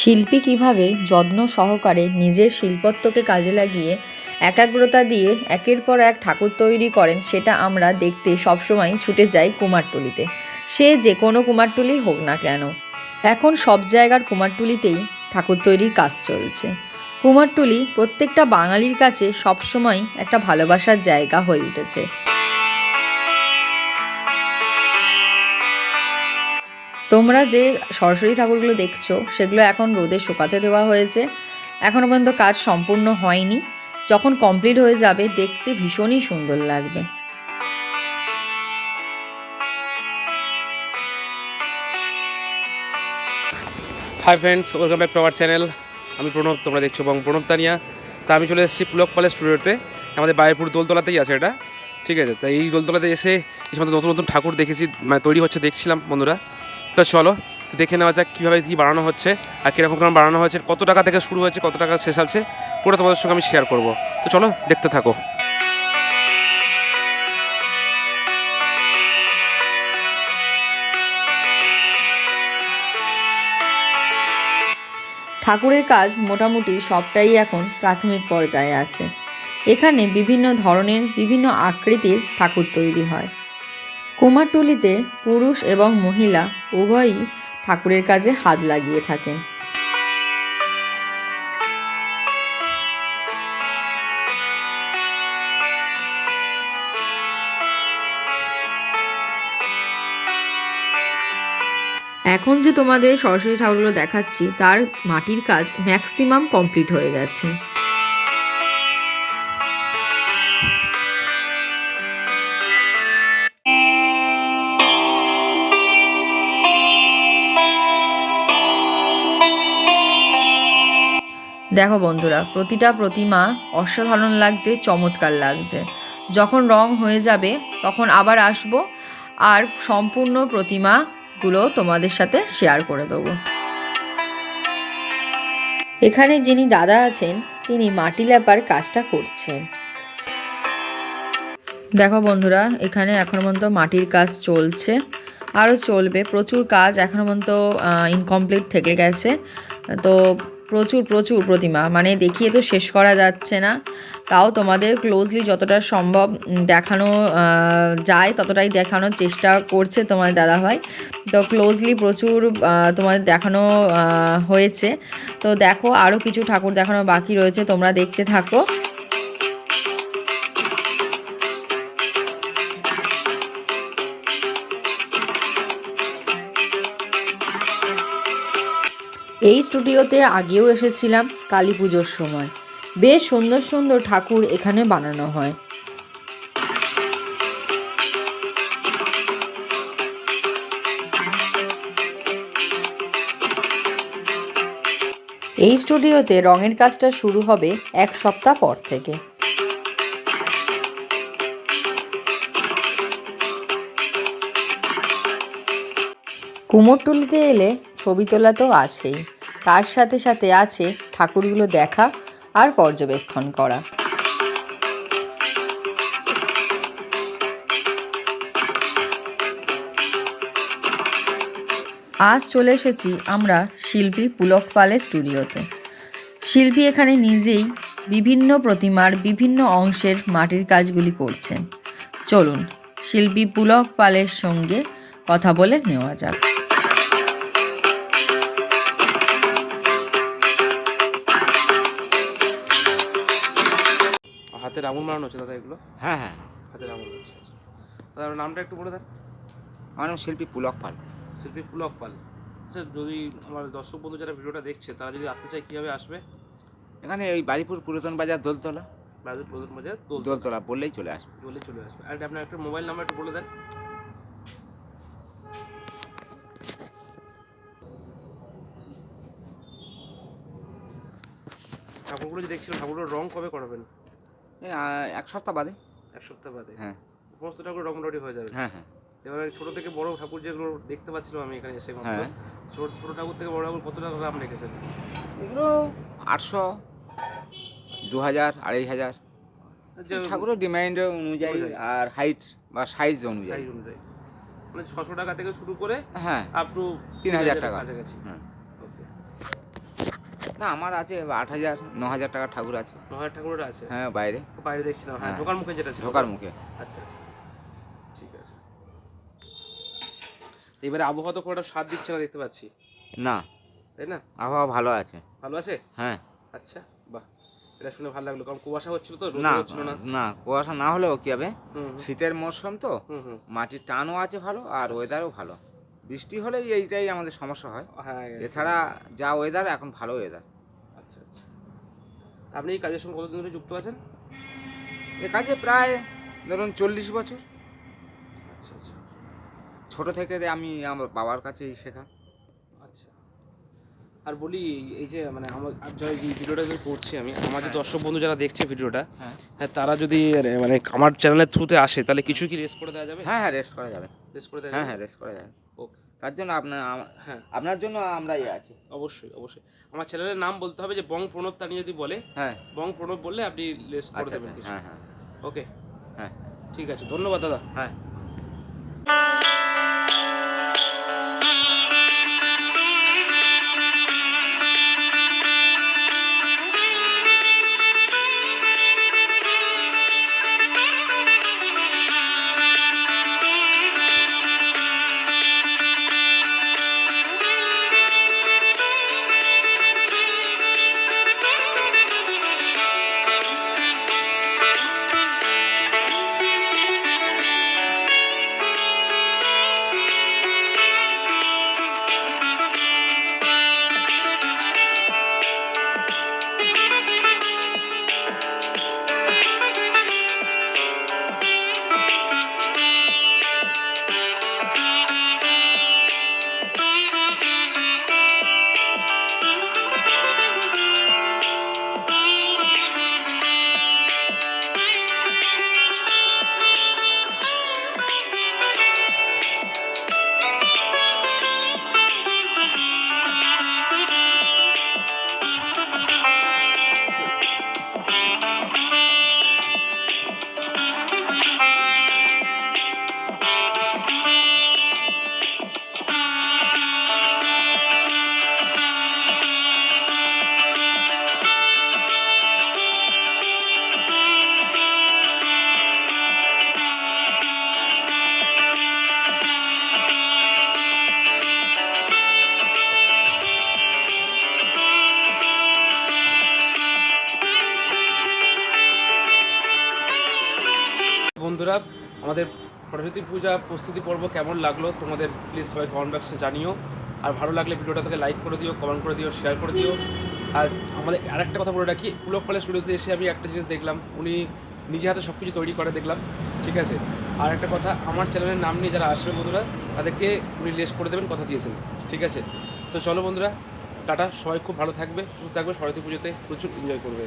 শিল্পী কীভাবে যত্ন সহকারে নিজের শিল্পত্বকে কাজে লাগিয়ে একাগ্রতা দিয়ে একের পর এক ঠাকুর তৈরি করেন, সেটা আমরা দেখতে সবসময় ছুটে যাই কুমারটুলিতে। সে যে কোনো কুমারটুলি হোক না কেন, এখন সব জায়গার কুমারটুলিতেই ঠাকুর তৈরির কাজ চলছে। কুমারটুলি প্রত্যেকটা বাঙালির কাছে সবসময় একটা ভালোবাসার জায়গা হয়ে উঠেছে। তোমরা যে সরস্বতী ঠাকুরগুলো দেখছ, সেগুলো এখন রোদে শুকাতে দেওয়া হয়েছে। এখনও পর্যন্ত কাজ সম্পূর্ণ হয়নি। যখন কমপ্লিট হয়ে যাবে, দেখতে ভীষণই সুন্দর লাগবে। Hi friends welcome back to our channel আমি প্রণব, তোমরা দেখছ এবং প্রণব তানিয়া। তা আমি চলে এসেছি পুলক পালের স্টুডিওতে আমাদের বাইরপুর দোলতলাতেই আছে এটা। ঠিক আছে, তো এই দোলতলাতে এসে সমস্ত নতুন নতুন ঠাকুর দেখেছি মানে তৈরি হচ্ছে, দেখছিলাম বন্ধুরা। তো চলো দেখে নেওয়া যাক কীভাবে কী বানানো হচ্ছে আর কীরকম কেমন বানানো হয়েছে, কত টাকা থেকে শুরু হয়েছে, কত টাকা শেষ হচ্ছে, পুরো তোমাদের সঙ্গে আমি শেয়ার করব। তো চলো, দেখতে থাকো। ঠাকুরের কাজ মোটামুটি সবটাই এখন প্রাথমিক পর্যায়ে আছে। এখানে বিভিন্ন ধরনের বিভিন্ন আকৃতির ঠাকুর তৈরি হয়। কুমারটুলিতে পুরুষ এবং মহিলা উভয়ই ঠাকুরের কাজে হাত লাগিয়ে থাকেন। এখন যে তোমাদের সরস্বতী ঠাকুরগুলো দেখাচ্ছি, তার মাটির কাজ ম্যাক্সিমাম কমপ্লিট হয়ে গেছে। দেখো বন্ধুরা, প্রতিটা প্রতিমা অসাধারণ লাগছে, চমৎকার লাগছে। যখন রং হয়ে যাবে, তখন আবার আসব আর সম্পূর্ণ প্রতিমাগুলো তোমাদের সাথে শেয়ার করে দেবো। এখানে যিনি দাদা আছেন, তিনি মাটি ল্যাপার কাজটা করছেন। দেখো বন্ধুরা, এখানে এখনও পর্যন্ত মাটির কাজ চলছে, আরও চলবে, প্রচুর কাজ এখনও পর্যন্ত ইনকমপ্লিট থেকে গেছে। তো প্রচুর প্রচুর প্রতিমা। মানে দেখিয়ে তো শেষ করা যাচ্ছে না। তাও তোমাদের ক্লোজলি যতটা সম্ভব দেখানো যায়, ততটাই দেখানোর চেষ্টা করছে তোমার দাদাভাই তো ক্লোজলি প্রচুর তোমাদের দেখানো হয়েছে। তো দেখো আরও কিছু ঠাকুর দেখানো বাকি রয়েছে, তোমরা দেখতে থাকো। এই স্টুডিওতে আগেও এসেছিলাম কালী পুজোর সময়। বেশ সুন্দর সুন্দর ঠাকুর এখানে বানানো হয়। এই স্টুডিওতে রঙের কাজটা শুরু হবে এক সপ্তাহ পর থেকে। কুমোরটুলিতে এলে ছবি তোলা তো আছেই। তার সাথে সাথে আছে ঠাকুরগুলো দেখা আর পর্যবেক্ষণ করা। আজ চলে এসেছি আমরা শিল্পী পুলক পালের স্টুডিওতে। শিল্পী এখানে নিজেই বিভিন্ন প্রতিমার বিভিন্ন অংশের মাটির কাজগুলি করছেন। চলুন, শিল্পী পুলক পালের সঙ্গে কথা বলে নেওয়া যাক। হাতের আঙুল মারানো হচ্ছে দাদা এগুলো? হ্যাঁ হ্যাঁ। হাতের আঙুল আচ্ছা আচ্ছা। দাদা নামটা একটু বলে দেন। আমার নাম শিল্পী পুলক পাল। শিল্পী পুলক পাল। স্যার যদি আমার দর্শক বন্ধু যারা ভিডিওটা দেখছে তারা যদি আসতে চায় কীভাবে আসবে? এখানে ওই বাড়িপুর পুরাতন বাজার দোলতলা। বাজার প্রধান বাজার দোল দোলতলা বললেই চলে আসবে। বলে চলে আসবে। আর আপনার একটা মোবাইল নাম্বার একটু বলে দেন। ঠাকুরগুলো যে দেখছিলাম ঠাকুরগুলোর রং কবে করাবেন? এক সপ্তাহ বাদে। এক সপ্তাহ বাদে? হ্যাঁ। সমস্ত ঠাকুর রং রেডি হয়ে যাবে? হ্যাঁ হ্যাঁ। এবারে ছোট থেকে বড় ঠাকুর যেগুলো দেখতে পাচ্ছিলাম আমি এখানে এসে হ্যাঁ। ছোট ছোট ঠাকুর থেকে বড় ঠাকুর কত টাকা দাম রেখেছেন? এগুলো আটশো দু হাজার। আড়াই হাজার ঠাকুরের ডিমান্ড অনুযায়ী। আর হাইট বা সাইজ অনুযায়ী। অনুযায়ী। মানে ছশো টাকা থেকে শুরু করে হ্যাঁ। আপ টু তিন হাজার টাকা। কাছাকাছি। হ্যাঁ। না আমার আছে আট হাজার ন হাজার টাকার ঠাকুর আছে। মহারাজ ঠাকুরের আছে? হ্যাঁ বাইরে। বাইরে দেখছিলাম হ্যাঁ হ্যাঁ। ঢোকার মুখে যেটা ছিল। ঢোকার মুখে। আচ্ছা আচ্ছা। ঠিক আছে। এবারে আবহাওয়া তো কোনো একটা স্বাদ দিচ্ছে না দেখতে পাচ্ছি। না। তাই না? আবহাওয়া ভালো আছে। ভালো আছে? হ্যাঁ। আচ্ছা বাহ। এটা শুনে ভালো লাগল। কারণ কুয়াশা হচ্ছিল তো না না। না কুয়াশা না হলেও কি হবে? শীতের মরশুম তো মাটির টানও আছে ভালো আর ওয়েদারও ভালো। বৃষ্টি হলেই এইটাই আমাদের সমস্যা হয়। হ্যাঁ এছাড়া যা ওয়েদার এখন ভালো ওয়েদার আচ্ছা আচ্ছা। আপনি এই কাজের সঙ্গে কতদিন ধরে যুক্ত আছেন? এ কাজে প্রায় ধরুন চল্লিশ বছর। আচ্ছা আচ্ছা। ছোট থেকে আমি আমার বাবার কাছেই শেখা। আচ্ছা। আর বলি এই যে মানে আমার যারা এই ভিডিওটা যে করছি আমি আমার যে হ্যাঁ। দর্শক বন্ধু যারা দেখছে ভিডিওটা হ্যাঁ। হ্যাঁ তারা যদি মানে- মানে আমার চ্যানেলের থ্রুতে আসে তাহলে কিছু কি রেস করে দেওয়া যাবে? হ্যাঁ হ্যাঁ রেস্ট করা যাবে। রেস্ট করে দেওয়া হ্যাঁ যাবে? হ্যাঁ রেস্ট করা যাবে। তার জন্য আপনার হ্যাঁ। আপনার জন্য আমরাই ইয়ে আছি। অবশ্যই অবশ্যই। আমার ছেলের নাম বলতে হবে যে বং প্রণব তানি যদি বলে হ্যাঁ। বং প্রণব বললে আপনি লেস করে আচ্ছা দেবেন আচ্ছা। হ্যাঁ হ্যাঁ। ওকে। হ্যাঁ। ঠিক আছে ধন্যবাদ দাদা। হ্যাঁ। বন্ধুরা আমাদের সরস্বতী পূজা প্রস্তুতি পর্ব কেমন লাগল তোমাদের প্লিজ সবাই কমেন্ট বক্সে জানিও। আর ভালো লাগলে ভিডিওটা থেকে লাইক করে দিও কমেন্ট করে দিও শেয়ার করে দিও। আর আমাদের আরেকটা কথা বলে রাখি পুলক পালের স্টুডিওতে এসে আমি একটা জিনিস দেখলাম, উনি নিজে হাতে সব কিছু তৈরি করে দেখলাম, ঠিক আছে? আর একটা কথা, আমার চ্যানেলের নাম নিয়ে যারা আসবে বন্ধুরা, তাদেরকে উনি লেস করে দেবেন, কথা দিয়েছেন, ঠিক আছে? তো চলো বন্ধুরা, টাটা, সবাই খুব ভালো থাকবে, সুস্থ থাকবে, সরস্বতী পুজোতে প্রচুর এনজয় করবে।